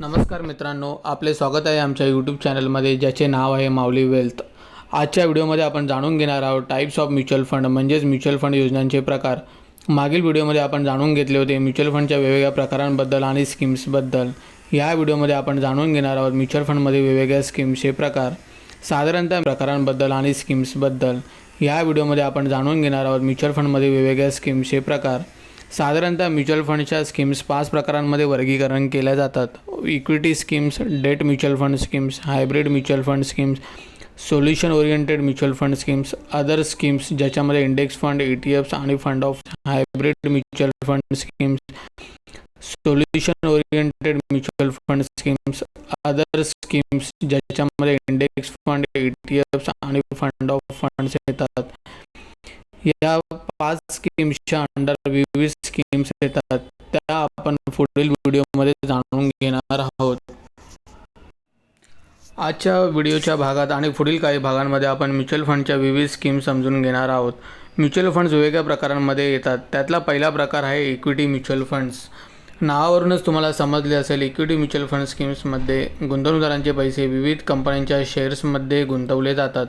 नमस्कार मित्रांनो आपले स्वागत आहे आमच्या यूट्यूब चॅनलमध्ये ज्याचे नाव आहे माऊली वेल्थ. आजच्या व्हिडिओमध्ये आपण जाणून घेणार आहोत टाईप्स ऑफ म्युच्युअल फंड म्हणजेच म्युच्युअल फंड योजनांचे प्रकार. मागील व्हिडिओमध्ये आपण जाणून घेतले होते म्युच्युअल फंडच्या वेगवेगळ्या प्रकारांबद्दल आणि स्कीम्सबद्दल या व्हिडिओमध्ये आपण जाणून घेणार आहोत म्युच्युअल फंडमध्ये वेगवेगळ्या स्कीम्सचे प्रकार. साधारणतः प्रकारांबद्दल आणि स्कीम्सबद्दल या व्हिडिओमध्ये आपण जाणून घेणार आहोत म्युच्युअल फंडमध्ये वेगवेगळ्या स्कीम्सचे प्रकार. साधारणतः म्युच्युअल फंडच्या स्कीम्स पाच प्रकारांमध्ये वर्गीकरण केल्या जातात. Equity schemes debt mutual fund schemes hybrid mutual fund schemes solution oriented mutual fund schemes other schemes ज्याच्यामध्ये index fund E T Fs आणि fund of hybrid mutual fund schemes solution oriented mutual fund schemes other schemes ज्याच्यामध्ये index fund E T Fs आणि fund of funds येतात. या पाच स्कीम्सच्या under विविध schemes येतात त्या आपण पुढील व्हिडिओमध्ये जाणून घेणार आहोत. आजच्या व्हिडिओच्या भागात आणि पुढील काही भागांमध्ये आपण म्युच्युअल फंडच्या विविध स्कीम समजून घेणार आहोत. म्युच्युअल फंड्स वेगवेगळ्या प्रकारांमध्ये येतात. त्यातला पहिला प्रकार आहे इक्विटी म्युच्युअल फंड्स नावावरूनच तुम्हाला समजले असेल इक्विटी म्युच्युअल फंड स्कीम्समध्ये गुंतवणूकदारांचे पैसे विविध कंपन्यांच्या शेअर्समध्ये गुंतवले जातात.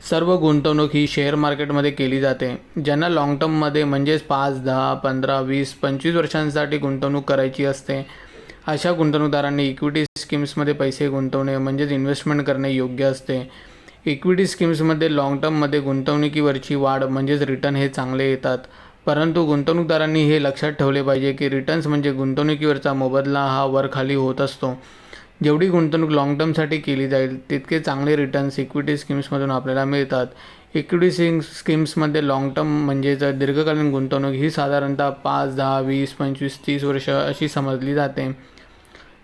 सर्व गुंतवणूक ही शेअर मार्केटमध्ये केली जाते ज्यांना लाँग टर्ममध्ये म्हणजेच पाच दहा पंधरा वीस पंचवीस वर्षांसाठी गुंतवणूक करायची असते. अशा गुंतवणूकदारांनी इक्विटी स्कीम्समध्ये पैसे गुंतवणे म्हणजेच इन्व्हेस्टमेंट करणे योग्य असते. इक्विटी स्कीम्समध्ये लाँग टर्ममध्ये गुंतवणुकीवरची वाढ म्हणजेच रिटर्न हे चांगले येतात. परंतु गुंतवणूकदारांनी हे लक्षात ठेवले पाहिजे की रिटर्न्स म्हणजे गुंतवणुकीवरचा मोबदला हा वर खाली होत असतो. जेवढी गुंतवणूक लाँग टर्मसाठी केली जाईल तितके चांगले रिटर्न्स इक्विटी स्कीम्समधून आपल्याला मिळतात. इक्विटी सिंग स्कीम्समध्ये लाँग टर्म म्हणजेच दीर्घकालीन गुंतवणूक ही साधारणतः पाच दहा वीस पंचवीस तीस वर्ष अशी समजली जाते.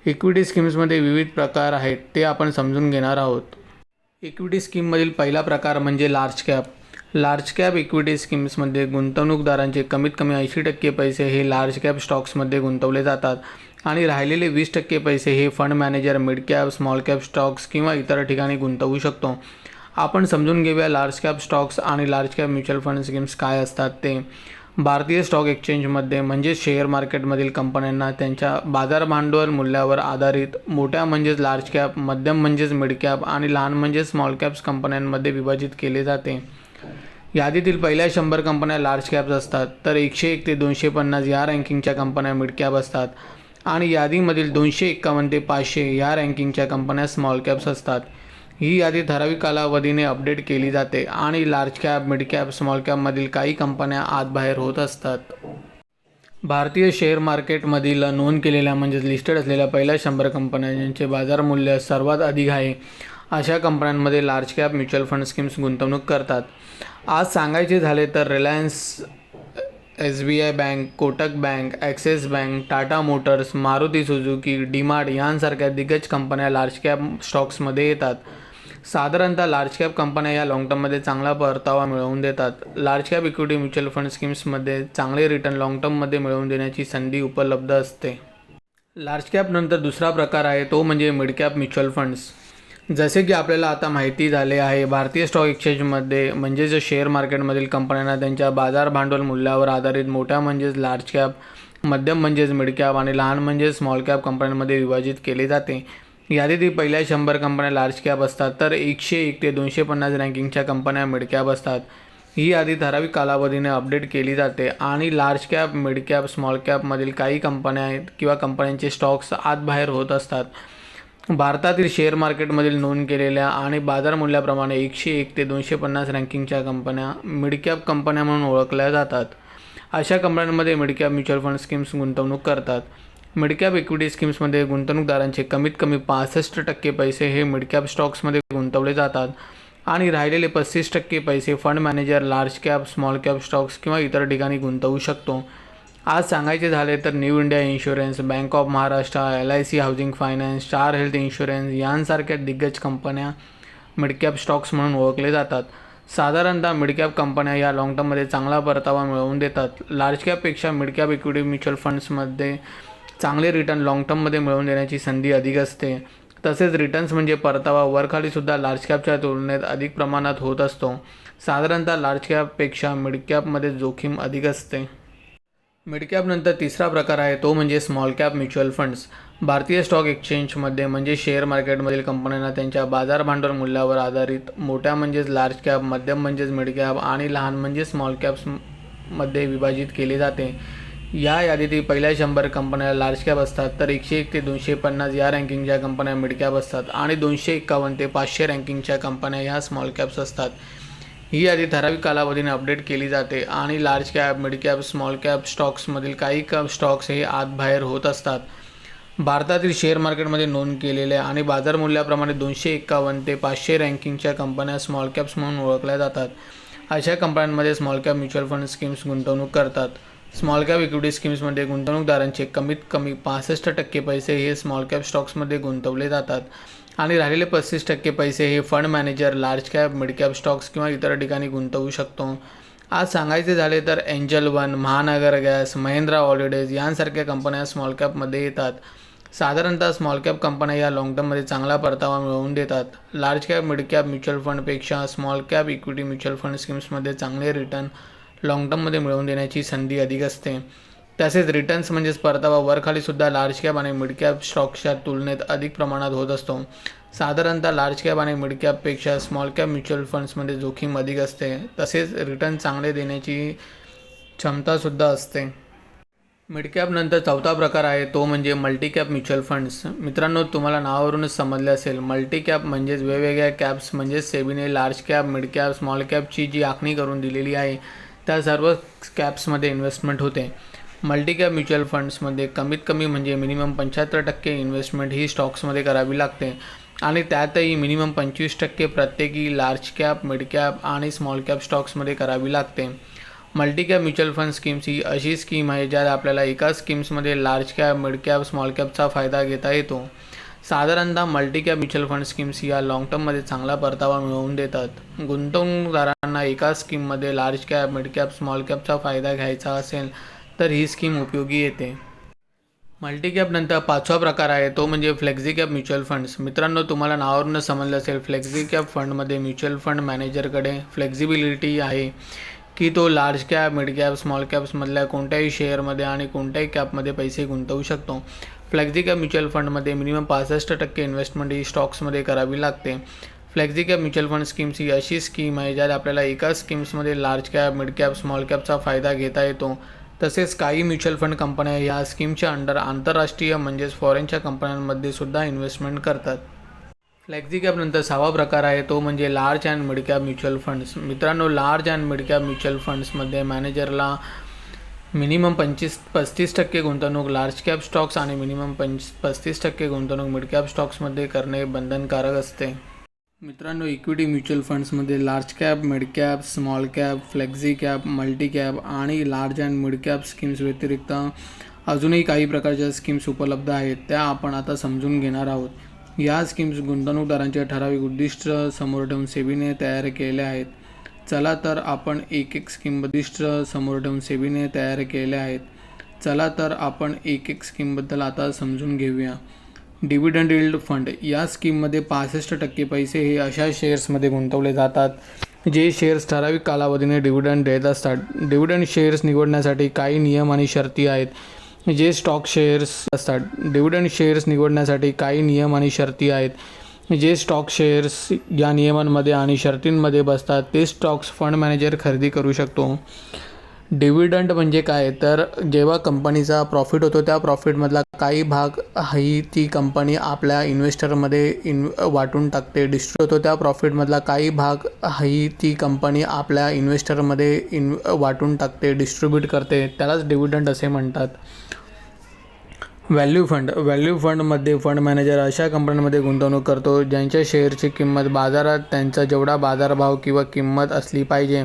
इक्विटी स्कीम्समध्ये विविध प्रकार आहेत ते आपण समजून घेणार आहोत. इक्विटी स्कीममधील पहिला प्रकार म्हणजे large cap large cap equity स्कीम्समध्ये गुंतवणूकदारांचे कमीत कमी ऐंशी टक्के पैसे हे लार्ज कॅप स्टॉक्समध्ये गुंतवले जातात. आणि राहिलेले वीस टक्के पैसे हे fund manager mid cap small cap stocks किंवा इतर ठिकाणी गुंतवू शकतो. आपण समजून घेऊया लार्ज कॅप स्टॉक्स आणि large cap mutual fund schemes काय असतात ते. भारतीय स्टॉक एक्सचेंजमध्ये म्हणजे शेअर मार्केटमधील कंपन्यांना त्यांच्या बाजार भांडवल मूल्यावर आधारित मोठ्या म्हणजेच लार्ज कॅप मध्यम म्हणजेच मिड कॅप आणि लहान म्हणजेच स्मॉल कॅप्स कंपन्यांमध्ये विभाजित केले जाते. यादीतील पहिल्या शंभर कंपन्या लार्ज कॅप्स असतात तर एकशे एक ते दोनशे पन्नास या रँकिंगच्या कंपन्या मिड कॅप असतात. आणि यादीमधील दोनशे एक्कावन्न ते पाचशे या रँकिंगच्या कंपन्या स्मॉल कॅप्स असतात. ही यादी ठराविक कालावधीने अपडेट केली जाते आणि large cap mid cap small कॅपमधील काही कंपन्या आत बाहेर होत असतात. भारतीय शेअर मार्केटमधील नोंद केलेल्या म्हणजेच लिस्टेड असलेल्या पहिल्या शंभर कंपन्या ज्यांचे बाजार मूल्य सर्वात अधिक आहे. अशा कंपन्यांमध्ये large cap mutual fund schemes गुंतवणूक करतात. आज सांगायचे झाले तर Reliance S B I bank Kotak bank Axis bank Tata Motors Maruti Suzuki DMart यांसारख्या दिग्गज कंपन्या लार्ज कॅप स्टॉक्समध्ये येतात. साधारणतः लार्ज कॅप कंपन्या या लाँग टर्ममध्ये चांगला परतावा मिळवून देतात. Large cap equity mutual fund स्कीम्समध्ये चांगले रिटर्न लाँग टर्ममध्ये मिळवून देण्याची संधी उपलब्ध असते. लार्ज कॅपनंतर दुसरा प्रकार आहे तो म्हणजे मिड कॅप म्युच्युअल फंड्स. जसे की आपल्याला आता माहिती झाले आहे भारतीय स्टॉक एक्सचेंजमध्ये म्हणजेच शेअर मार्केटमधील कंपन्यांना त्यांच्या बाजार भांडवल मूल्यावर आधारित मोठ्या म्हणजेच लार्ज कॅप मध्यम म्हणजेच मिड कॅप आणि लहान म्हणजेच स्मॉल कॅप कंपन्यांमध्ये विभाजित केले जाते. यादीतील पहिल्या शंभर कंपन्या लार्ज कॅप असतात तर एकशे एक ते दोनशे पन्नास रँकिंगच्या कंपन्या मिड कॅप असतात. ही यादी ठराविक कालावधीने अपडेट केली जाते आणि large cap mid cap small कॅपमधील काही कंपन्या आहेत किंवा कंपन्यांचे स्टॉक्स आत बाहेर होत असतात. भारतातील शेअर मार्केटमधील नोंद केलेल्या आणि बाजार मूल्याप्रमाणे एकशे एक ते दोनशे पन्नास रँकिंगच्या कंपन्या मिडकॅप कंपन्या म्हणून ओळखल्या जातात. अशा कंपन्यांमध्ये मिडकॅप म्युच्युअल फंड स्कीम्स गुंतवणूक करतात. मिडकॅप इक्विटी स्कीम्समध्ये गुंतवणूकदारांचे कमीत कमी पासष्ट टक्के पैसे हे मिडकॅप स्टॉक्समध्ये गुंतवले जातात आणि राहिलेले पस्तीस टक्के पैसे fund manager large cap small cap stocks किंवा इतर ठिकाणी गुंतवू शकतो. आज सांगायचे झाले तर New India Insurance Bank of Maharashtra L I C Housing Finance Star Health Insurance यांसारख्या दिग्गज कंपन्या मिडकॅप स्टॉक्स म्हणून ओळखले जातात. साधारणतः मिडकॅप कंपन्या या लाँग टर्ममध्ये चांगला परतावा मिळवून देतात. लार्ज कॅपपेक्षा मिडकॅप इक्विटी म्युच्युअल फंड्समध्ये चांगले रिटर्न लाँग टर्ममध्ये मिळवून देण्याची संधी अधिक असते. तसेच रिटर्न्स म्हणजे परतावा वरखालीसुद्धा लार्ज कॅपच्या तुलनेत अधिक प्रमाणात होत असतो. साधारणतः लार्ज कॅपपेक्षा मिडकॅपमध्ये जोखीम अधिक असते. मिडकॅपनंतर तिसरा प्रकार आहे तो म्हणजे स्मॉल कॅप म्युच्युअल फंड्स. भारतीय स्टॉक एक्सचेंजमध्ये म्हणजे शेअर मार्केटमधील कंपन्यांना त्यांच्या बाजार भांडवल मूल्यावर आधारित मोठ्या म्हणजेच लार्ज कॅप मध्यम म्हणजेच मिडकॅप आणि लहान म्हणजे स्मॉल कॅप्समध्ये विभाजित केले जाते. या यादीतील पहिल्या शंभर कंपन्या लार्ज कॅप असतात तर एकशे एक ते दोनशे पन्नास या रँकिंगच्या कंपन्या मिडकॅप असतात आणि दोनशे एक्कावन्न ते पाचशे रँकिंगच्या कंपन्या ह्या स्मॉल कॅप्स असतात. ही यादी ठराविक कालावधीने अपडेट केली जाते आणि large cap mid cap small cap स्टॉक्समधील काही कॅप स्टॉक्स हे आत बाहेर होत असतात. भारतातील शेअर मार्केटमध्ये नोंद केलेल्या आणि बाजार मूल्याप्रमाणे दोनशे एकावन्न ते पाचशे रँकिंगच्या कंपन्या स्मॉल कॅप्स म्हणून ओळखल्या जातात. अशा कंपन्यांमध्ये small cap mutual fund schemes गुंतवणूक करतात. स्मॉल कॅप इक्विटी स्कीम्समध्ये गुंतवणूकदारांचे कमीत कमी पासष्ट टक्के पैसे हे स्मॉल कॅप स्टॉक्समध्ये गुंतवले जातात. आणि राहिलेले पस्तीस टक्के पैसे हे fund manager large cap mid cap stocks किंवा इतर ठिकाणी गुंतवू शकतो. आज सांगायचे झाले तर Angel One Mahanagar Gas Mahindra Holidays यांसारख्या कंपन्या स्मॉल कॅपमध्ये येतात. साधारणतः स्मॉल कॅप कंपन्या या लाँग टर्ममध्ये चांगला परतावा मिळवून देतात. Large cap mid cap mutual फंडपेक्षा small cap equity mutual fund स्कीम्समध्ये चांगले रिटर्न लाँग टर्ममध्ये मिळवून देण्याची संधी अधिक असते. तसेच रिटर्न्स म्हणजेच परतावा वरखालीसुद्धा लार्ज कॅप आणि मिड कॅप स्टॉक्सच्या तुलनेत अधिक प्रमाणात होत असतो. साधारणतः लार्ज कॅप आणि मिड कॅपपेक्षा स्मॉल कॅप म्युच्युअल फंड्समध्ये जोखीम अधिक असते. तसेच रिटर्न चांगले देण्याची क्षमतासुद्धा असते. मिड कॅपनंतर चौथा प्रकार आहे तो म्हणजे मल्टी कॅप म्युच्युअल फंड्स मित्रांनो तुम्हाला नावावरूनच समजले असेल मल्टी कॅप म्हणजेच वेगवेगळ्या कॅप्स म्हणजेच सेबीने large cap mid cap small कॅपची जी आखणी करून दिलेली आहे त्या सर्व कॅप्समध्ये इन्व्हेस्टमेंट होते. मल्टीकॅप म्युच्युअल फंड्समध्ये कमीत कमी म्हणजे मिनिमम पंच्याहत्तर टक्के इन्व्हेस्टमेंट ही स्टॉक्समध्ये करावी लागते. आणि त्यातही मिनिमम पंचवीस टक्के प्रत्येकी लार्ज कॅप मिड कॅप आणि स्मॉल कॅप स्टॉक्समध्ये करावी लागते. मल्टीकॅप म्युच्युअल फंड स्कीम्स ही अशी स्कीम आहे ज्यात आपल्याला एका स्कीम्समध्ये large cap mid cap small captcha फायदा घेता येतो. साधारणतः मल्टीकॅप म्युच्युअल फंड स्कीम्स या लाँग टर्ममध्ये चांगला परतावा मिळवून देतात. गुंतवणूकदारांना एका स्कीममध्ये large cap mid cap small captcha फायदा घ्यायचा असेल तर ही स्कीम उपयोगी येते. मल्टीकॅपनंतर पाचवा प्रकार आहे तो म्हणजे फ्लेक्झी कॅप म्युच्युअल फंड्स मित्रांनो तुम्हाला नावावरून समजलं असेल फ्लेक्झी कॅप फंडमध्ये म्युच्युअल फंड मॅनेजरकडे फ्लेक्झिबिलिटी आहे की तो large cap mid cap small कॅप्समधल्या कोणत्याही शेअरमध्ये आणि कोणत्याही कॅपमध्ये पैसे गुंतवू शकतो. फ्लेक्झी कॅप म्युच्युअल फंडमध्ये मिनिमम पासष्ट टक्के इन्व्हेस्टमेंट ही स्टॉक्समध्ये करावी लागते. Flexi cap mutual fund schemes ही अशी स्कीम आहे ज्यात आपल्याला एका स्कीम्समध्ये large cap mid cap small captcha फायदा घेता येतो. तसेच काही म्युच्युअल फंड कंपन्या या स्कीमच्या अंडर आंतरराष्ट्रीय म्हणजेच फॉरेनच्या कंपन्यांमध्ये सुद्धा इन्व्हेस्टमेंट करतात. फ्लेक्झी कॅपनंतर सहावा प्रकार आहे तो म्हणजे large and midcap mutual funds मित्रांनो लार्ज अँड मिडकॅप म्युच्युअल फंड्समध्ये मॅनेजरला मिनिमम पंचवीस पस्तीस टक्के गुंतवणूक लार्ज कॅप स्टॉक्स आणि मिनिमम पंच पस्तीस टक्के गुंतवणूक मिडकॅप स्टॉक्समध्ये करणे बंधनकारक असते. मित्रांनो equity mutual फंड्समध्ये large cap mid cap small cap flexi cap multi cap आणि large and mid cap schemes व्यतिरिक्त अजूनही काही प्रकारच्या स्कीम्स उपलब्ध आहेत त्या आपण आता समजून घेणार आहोत. या स्कीम्स गुंतवणूकदारांचे ठराविक उद्दिष्ट समोर ठेवून सेबीने तयार केल्या आहेत. चला तर आपण एक एक स्कीम उद्दिष्ट समोर ठेवून सेबीने तयार केल्या आहेत. चला तर आपण एक एक स्कीमबद्दल आता समजून घेऊया. डिव्हिडंड इल्ड फंड या स्कीममध्ये पासष्ट टक्के पैसे हे अशा शेअर्समध्ये गुंतवले जातात जे शेअर्स ठराविक कालावधीने डिव्हिडंड देत असतात. डिव्हिडंड शेअर्स निवडण्यासाठी काही नियम आणि शर्ती आहेत जे स्टॉक शेअर्स असतात. डिव्हिडंड शेअर्स निवडण्यासाठी काही नियम आणि शर्ती आहेत जे स्टॉक शेअर्स या नियमांमध्ये आणि शर्तींमध्ये बसतात. ते स्टॉक्स फंड मॅनेजर खरेदी करू शकतो. डिव्हिडंड म्हणजे काय? तर जेव्हा कंपनीचा प्रॉफिट होतो त्या प्रॉफिटमधला काही भाग ही ती कंपनी आपल्या इन्व्हेस्टरमध्ये इन वाटून टाकते डिस्ट्री होतो. त्या प्रॉफिटमधला काही भाग ही ती कंपनी आपल्या इन्व्हेस्टरमध्ये इन वाटून टाकते डिस्ट्रीब्यूट करते. त्यालाच डिव्हिडंड असे म्हणतात. व्हॅल्यू फंड व्हॅल्यू फंडमध्ये फंड मॅनेजर अशा कंपन्यांमध्ये गुंतवणूक करतो ज्यांच्या शेअरची किंमत बाजारात त्यांचा जेवढा बाजारभाव किंवा किंमत असली पाहिजे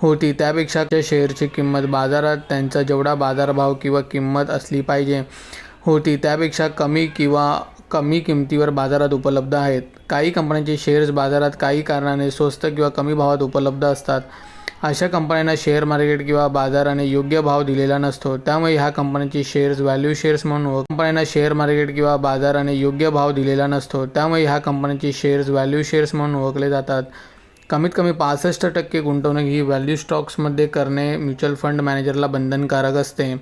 होती. त्यापेक्षा त्या शेअरची किंमत बाजारात त्यांचा जेवढा बाजारभाव किंवा किंमत असली पाहिजे होती त्यापेक्षा कमी किंवा कमी किमतीवर बाजारात उपलब्ध आहेत. काही कंपन्यांचे शेअर्स बाजारात काही कारणाने स्वस्त किंवा कमी भावात उपलब्ध असतात. अशा कंपन्यांना शेअर मार्केट किंवा बाजाराने योग्य भाव दिलेला नसतो. त्यामुळे ह्या कंपन्यांचे शेअर्स व्हॅल्यू शेअर्स म्हणून कंपन्यांना शेअर मार्केट किंवा बाजाराने योग्य भाव दिलेला नसतो. त्यामुळे ह्या कंपन्यांचे शेअर्स व्हॅल्यू शेअर्स म्हणून ओळखले जातात. कमीत कमी पासष्ट टक्के गुंतवणूक ही व्हॅल्यू स्टॉक्समध्ये करणे म्युच्युअल फंड मॅनेजरला बंधनकारक असते.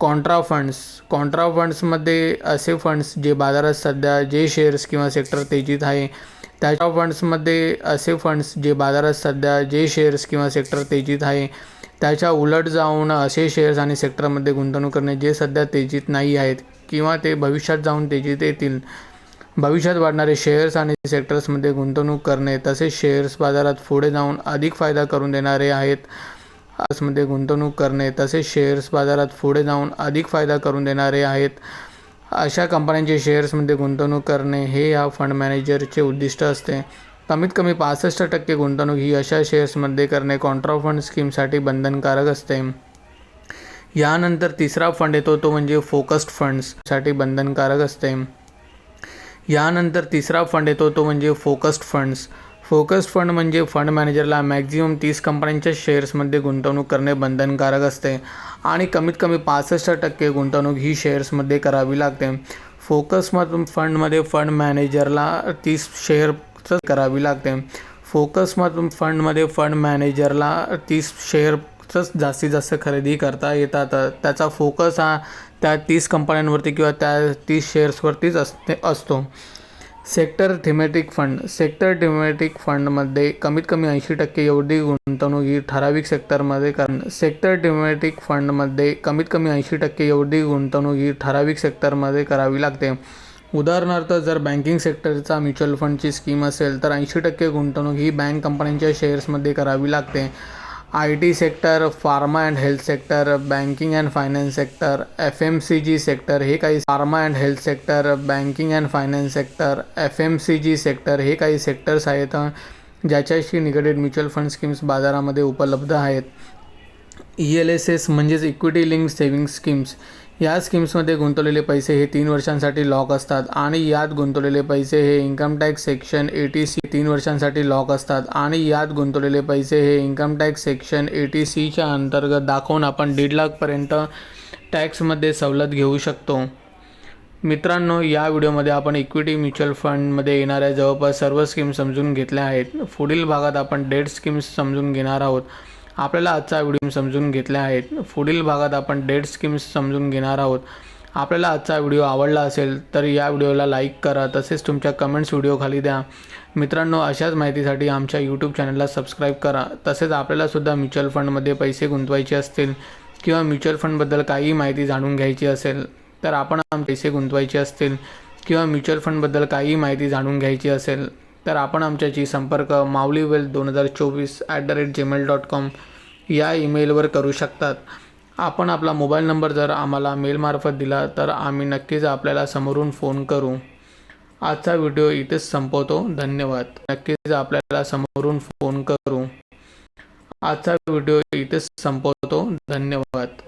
कॉन्ट्रा फंड्स कॉन्ट्रा फंड्समध्ये असे फंड्स जे बाजारात सध्या जे शेअर्स किंवा सेक्टर तेजीत आहे त्याच्या फंड्समध्ये असे फंड्स जे बाजारात सध्या जे शेअर्स किंवा सेक्टर तेजीत आहे त्याच्या उलट जाऊन असे शेअर्स आणि सेक्टरमध्ये गुंतवणूक करणे जे सध्या तेजीत नाही आहेत किंवा ते भविष्यात जाऊन तेजीत येतील भविष्यात वाढणारे शेअर्स आणि सेक्टर्समध्ये गुंतवणूक करणे तसेच शेअर्स बाजारात पुढे जाऊन अधिक फायदा करून देणारे आहेत. आसमध्ये गुंतवणूक करणे तसेच शेअर्स बाजारात पुढे जाऊन अधिक फायदा करून देणारे आहेत. अशा कंपन्यांचे शेअर्समध्ये गुंतवणूक करणे हे या फंड मॅनेजरचे उद्दिष्ट असते. कमीत कमी पासष्ट टक्के गुंतवणूक ही अशा शेअर्समध्ये करणे कॉन्ट्रा फंड स्कीमसाठी बंधनकारक असते. यानंतर तिसरा फंड येतो तो म्हणजे फोकस्ड फंड्ससाठी बंधनकारक असते. यानंतर तिसरा फंड येतो तो म्हणजे फोकस्ड फंड्स. फोकस्ड फंड म्हणजे फंड मॅनेजरला मॅक्झिमम तीस कंपन्यांच्या शेअर्समध्ये गुंतवणूक करणे बंधनकारक असते आणि कमीत कमी पासष्ट टक्के गुंतवणूक ही शेअर्समध्ये करावी लागते. फोकसम फंडमध्ये फंड मॅनेजरला तीस शेअरच करावी लागते. फोकसमधून फंडमध्ये फंड मॅनेजरला तीस शेअर जास्तीत जास्त खरेदी करता येतात. त्याचा फोकस हा त्या तीस कंपन्यांवरती किंवा त्या तीस शेअर्सवरतीच असते असतो. Sector thematic fund sector thematic फंडमध्ये कमीत कमी ऐंशी टक्के एवढी गुंतवणूक ही ठराविक सेक्टरमध्ये कर सेक्टर थेमॅटिक फंडमध्ये कमीत कमी ऐंशी टक्के एवढी गुंतवणूक ही ठराविक सेक्टरमध्ये करावी लागते. उदाहरणार्थ जर बँकिंग सेक्टरचा म्युच्युअल फंडची स्कीम असेल तर ऐंशी टक्के गुंतवणूक ही बँक कंपन्यांच्या शेअर्समध्ये करावी लागते. I T sector pharma and health sector banking and finance sector F M C G sector हे काही pharma and health sector banking and finance sector F M C G sector हे काही सेक्टर्स आहेत ज्याच्याशी निगडीत म्युच्युअल फंड स्कीम्स बाजारामध्ये उपलब्ध आहेत. ई एल एस एस म्हणजेच इक्विटी लिंक सेविंग स्कीम्स. या स्कीम्समध्ये गुंतवलेले पैसे हे तीन वर्षांसाठी लॉक असतात आणि यात गुंतवलेले पैसे हे income tax section eighty C तीन वर्षांसाठी लॉक असतात आणि यात गुंतवलेले पैसे हे इन्कम टॅक्स सेक्शन एटी सीच्या अंतर्गत दाखवून आपण दीड लाखपर्यंत टॅक्समध्ये सवलत घेऊ शकतो. मित्रांनो या व्हिडिओमध्ये आपण इक्विटी म्युच्युअल फंडमध्ये येणाऱ्या जवळपास सर्व स्कीम समजून घेतल्या आहेत. पुढील भागात आपण डेट स्कीम्स समजून घेणार आहोत. आपल्याला आजचा व्हिडिओ समजून घेतल्या आहेत. पुढील भागात आपण डेट स्कीम्स समजून घेणार आहोत. आपल्याला आजचा व्हिडिओ आवडला असेल तर या व्हिडिओला लाईक करा. तसेच तुमच्या कमेंट्स व्हिडिओ खाली द्या. मित्रांनो अशाच माहितीसाठी आमच्या यूट्यूब चॅनलला सबस्क्राईब करा. तसेच आपल्यालासुद्धा म्युच्युअल फंडमध्ये पैसे गुंतवायचे असतील किंवा म्युच्युअल फंडबद्दल काही माहिती जाणून घ्यायची असेल तर आपण पैसे गुंतवायचे असतील किंवा म्युच्युअल फंडबद्दल काही माहिती जाणून घ्यायची असेल तर आपण आमच्याशी संपर्क माऊली वेल्थ दोन हजार चोवीस at the rate Gmail dot com या ईमेलवर करू शकतात. आपण आपला मोबाईल नंबर जर आम्हाला मेलमार्फत दिला तर आम्ही नक्कीच आपल्याला समोरून फोन करू. आजचा व्हिडिओ इथेच संपवतो. धन्यवाद. नक्कीच आपल्याला समोरून फोन करू. आजचा व्हिडिओ इथेच संपवतो. धन्यवाद.